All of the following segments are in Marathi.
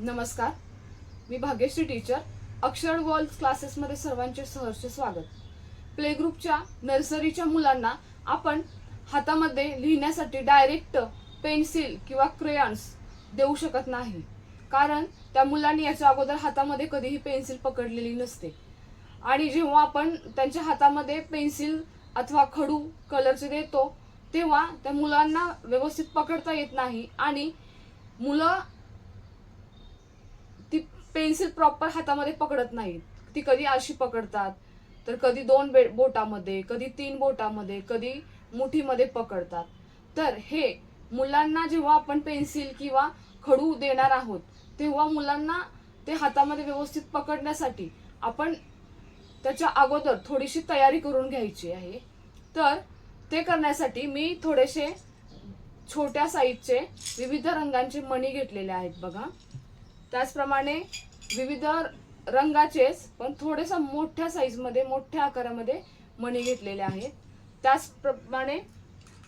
नमस्कार. मी भाग्यश्री टीचर अक्षर वर्ल्ड क्लासेसमध्ये सर्वांचे सहर्ष स्वागत. प्ले ग्रुपच्या नर्सरीच्या मुलांना आपण हातामध्ये लिहिण्यासाठी डायरेक्ट पेन्सिल किंवा क्रेयॉन्स देऊ शकत नाही. कारण त्या मुलांनी याच्या अगोदर हातामध्ये कधीही पेन्सिल पकडलेली नसते. आणि जेव्हा आपण त्यांच्या हातामध्ये पेन्सिल अथवा खडू कलरचे देतो तेव्हा त्या मुलांना व्यवस्थित पकडता येत नाही आणि मुलं पेन्सिल प्रॉपर हातामध्ये पकडत नाहीत. ती कधी अशी पकडतात तर कधी दोन बे बोटामध्ये कधी तीन बोटामध्ये कधी मुठीमध्ये पकडतात. तर हे मुलांना जेव्हा आपण पेन्सिल किंवा खडू देणार आहोत तेव्हा मुलांना ते हातामध्ये व्यवस्थित पकडण्यासाठी आपण त्याच्या अगोदर थोडीशी तयारी करून घ्यायची आहे. तर ते करण्यासाठी मी थोडेसे छोट्या साईजचे विविध रंगांचे मणी घेतलेले आहेत बघा. त्याचप्रमाणे विविध रंगाचेच पण थोडेसा मोठ्या साईजमध्ये मोठ्या आकारामध्ये मणी घेतलेले आहेत. त्याचप्रमाणे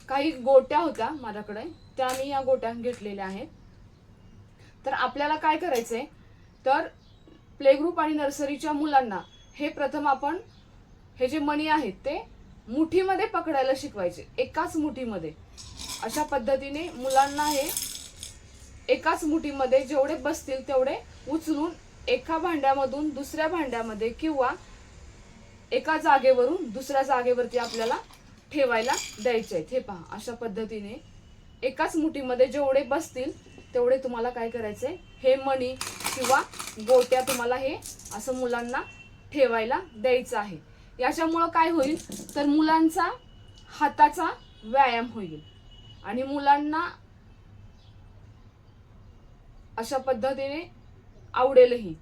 काही गोट्या होत्या माझ्याकडे त्या मी या गोट्या घेतलेल्या आहेत. तर आपल्याला काय करायचंय? तर प्लेग्रुप आणि नर्सरीच्या मुलांना हे प्रथम आपण हे जे मणी आहेत ते मुठीमध्ये पकडायला शिकवायचे एकाच मुठीमध्ये. अशा पद्धतीने मुलांना हे एकाच मुठीमध्ये जेवढे बसतील तेवढे उचलून एका भांड्यामधून दुसऱ्या भांड्यामध्ये किंवा एका जागेवरून दुसऱ्या जागेवरती आपल्याला ठेवायला द्यायचे आहेत. हे पहा अशा पद्धतीने एकाच मुठीमध्ये जेवढे बसतील तेवढे तुम्हाला काय करायचे हे मणी किंवा गोट्या तुम्हाला हे असं मुलांना ठेवायला द्यायचं आहे. याच्यामुळं काय होईल? तर मुलांचा हाताचा व्यायाम होईल. आणि मुलांना अशा पद्धतीने आवडेलही.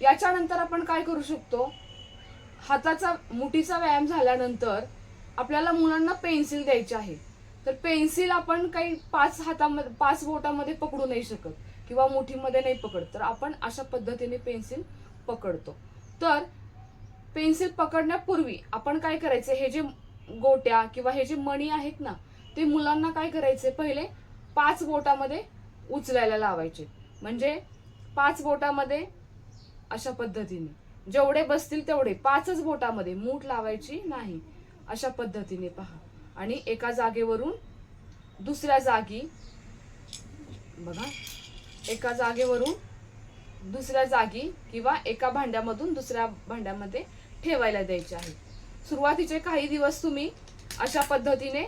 याच्यानंतर आपण काय करू शकतो? हाताचा मुठीचा व्यायाम झाल्यानंतर आपल्याला मुलांना पेन्सिल द्यायची आहे. तर पेन्सिल आपण काही पाच हातामध्ये पाच बोटामध्ये पकडू नाही शकत किंवा मुठीमध्ये नाही पकडत. तर आपण अशा पद्धतीने पेन्सिल पकडतो. तर पेन्सिल पकडण्यापूर्वी आपण काय करायचं? हे जे गोट्या किंवा हे जे मणी आहेत ना ते मुलांना काय करायचे? पहिले पाच बोटामध्ये उचलायला लावायचे. म्हणजे पाच बोटामध्ये अशा पद्धतीने. जेवढे बसतील तेवढे. पाचच बोटामध्ये मूठ लावायची नाही. अशा पद्धतीने पहा. आणि एका जागेवरून दुसऱ्या जागी बघा एका जागेवरून दुसऱ्या जागी किंवा एका भांड्यामधून दुसऱ्या भांड्यामध्ये ठेवायला द्यायचे आहे. सुरुवातीचे काही दिवस तुम्ही अशा पद्धतीने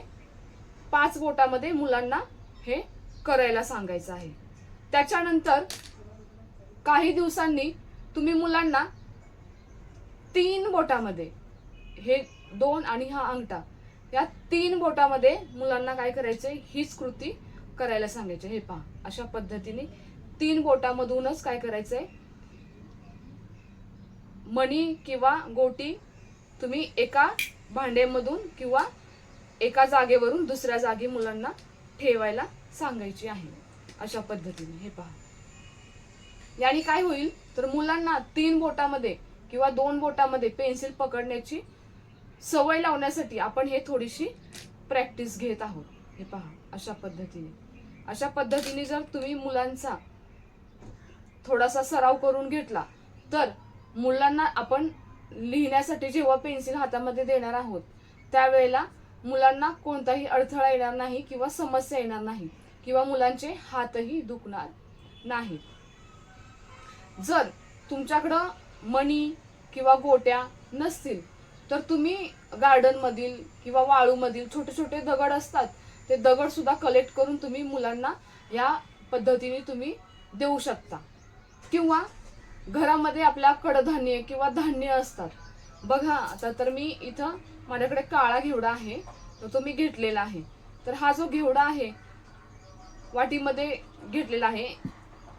पाच बोटामध्ये मुलांना हे करायला सांगायचं आहे. त्याच्यानंतर काही दिवसांनी तुम्ही मुलांना तीन बोटामध्ये हे दोन आणि हा अंगठा या तीन बोटामध्ये मुलांना काय करायचंय? हीच कृती करायला सांगायचे. हे पहा अशा पद्धतीने तीन बोटामधूनच काय करायचंय? मणी किंवा गोटी तुम्ही एका भांड्यामधून किंवा एका जागेवरून दुसऱ्या जागी मुलांना ठेवायला सांगायची आहे. अशा पद्धतीने. हे पहा. याने काय होईल? तर मुलांना तीन बोटामध्ये किंवा दोन बोटामध्ये पेन्सिल पकडण्याची सवय लावण्यासाठी आपण हे थोडीशी प्रॅक्टिस घेत आहोत. हे पहा. अशा पद्धतीने. अशा पद्धतीने जर तुम्ही मुलांचा थोडासा सराव करून घेतला तर मुलांना आपण लिहिण्यासाठी जेव्हा पेन्सिल हातामध्ये देणार आहोत त्यावेळेला मुलांना कोणताही अडथळा येणार नाही किंवा समस्या येणार नाही. किंवा मुलांचे हातही दुखणार नाहीत. जर तुमच्याकडं मणी किंवा गोट्या नसतील तर तुम्ही गार्डनमधील किंवा वाळूमधील छोटे छोटे दगड असतात ते दगडसुद्धा कलेक्ट करून तुम्ही मुलांना या पद्धतीने तुम्ही देऊ शकता. किंवा घरामध्ये आपल्या कडधान्य किंवा धान्य असतात. बघा आता तर मी इथं माझ्याकडे काळा घेवडा आहे तर तो मी घेतलेला आहे. तर हा जो घेवडा आहे वाटीमध्ये घेतलेला आहे.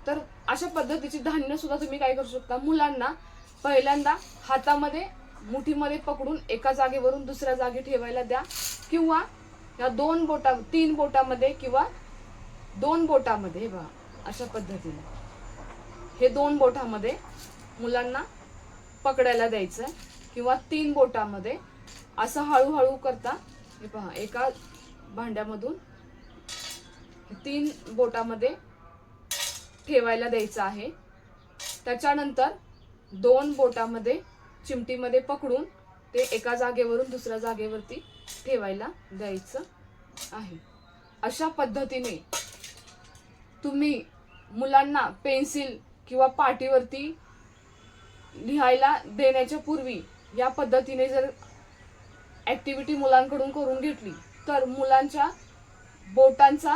तर अशा पद्धतीची धान्य सुद्धा तुम्ही काय करू शकता? मुलांना पहिल्यांदा हातामध्ये मुठीमध्ये पकडून एका जागेवरून दुसऱ्या जागी ठेवायला द्या. किंवा या दोन बोटा तीन बोटामध्ये किंवा दोन बोटामध्ये हे बघा अशा पद्धतीने. हे दोन बोटामध्ये मुलांना पकडायला द्यायचं. किंवा तीन बोटामध्ये असं हळूहळू करता. हे पहा एका भांड्यामधून तीन बोटामध्ये ठेवायला द्यायचं आहे. त्याच्यानंतर दोन बोटामध्ये चिमटीमध्ये पकडून ते एका जागेवरून दुसऱ्या जागेवरती ठेवायला द्यायचं आहे. अशा पद्धतीने तुम्ही मुलांना पेन्सिल किंवा पाटीवरती लिहायला देण्याच्या पूर्वी या पद्धतीने जर ॲक्टिव्हिटी मुलांकडून करून घेतली तर मुलांच्या बोटांचा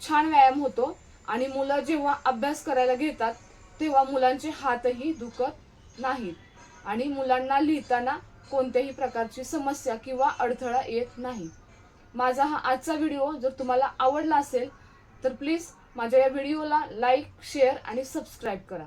छान व्यायाम होतो आणि मुलं जेव्हा अभ्यास करायला घेतात तेव्हा मुलांचे हातही दुखत नाहीत. आणि मुलांना लिहिताना कोणत्याही प्रकारची समस्या किंवा अडथळा येत नाही. माझा हा आजचा व्हिडिओ जर तुम्हाला आवडला असेल तर प्लीज माझ्या या व्हिडिओला लाईक शेअर आणि सबस्क्राईब करा.